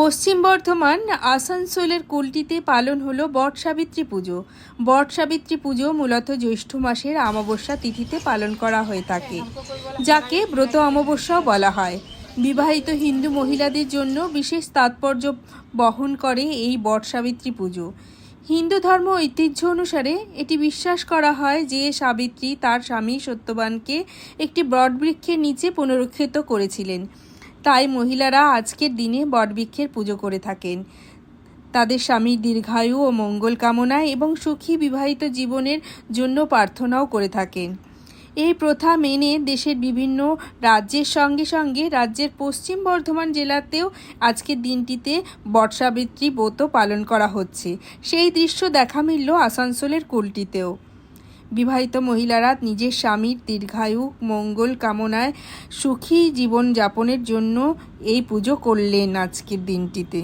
পশ্চিম বর্ধমান আসানসোলের কুলটিতে পালন হলো বট সাবিত্রী পুজো। বট সাবিত্রী পুজো মূলত জ্যৈষ্ঠ মাসের অমাবস্যা তিথিতে পালন করা হয়ে থাকে, যাকে ব্রত অমাবস্যাও বলা হয়। বিবাহিত হিন্দু মহিলাদের জন্য বিশেষ তাৎপর্য বহন করে এই বট সাবিত্রী পুজো। হিন্দু ধর্ম ঐতিহ্য অনুসারে এটি বিশ্বাস করা হয় যে সাবিত্রী তার স্বামী সত্যবানকে একটি বটবৃক্ষের নিচে পুনরুক্ষিত করেছিলেন। তাই মহিলারা আজকের দিনে বটবৃক্ষের পুজো করে থাকেন। তাদের স্বামীর দীর্ঘায়ু ও মঙ্গল কামনায় এবং সুখী বিবাহিত জীবনের জন্য প্রার্থনাও করে থাকেন। এই প্রথা মেনে দেশের বিভিন্ন রাজ্যের সঙ্গে সঙ্গে রাজ্যের পশ্চিম বর্ধমান জেলাতেও আজকের দিনটিতে বটসাবিত্রী ব্রত পালন করা হচ্ছে। সেই দৃশ্য দেখা মিলল আসানসোলের কুলটিতেও। বিবাহিত মহিলারা নিজের স্বামীর দীর্ঘায়ু, মঙ্গল কামনায় সুখী জীবন যাপনের জন্য এই পুজো করলেন আজকের দিনটিতে।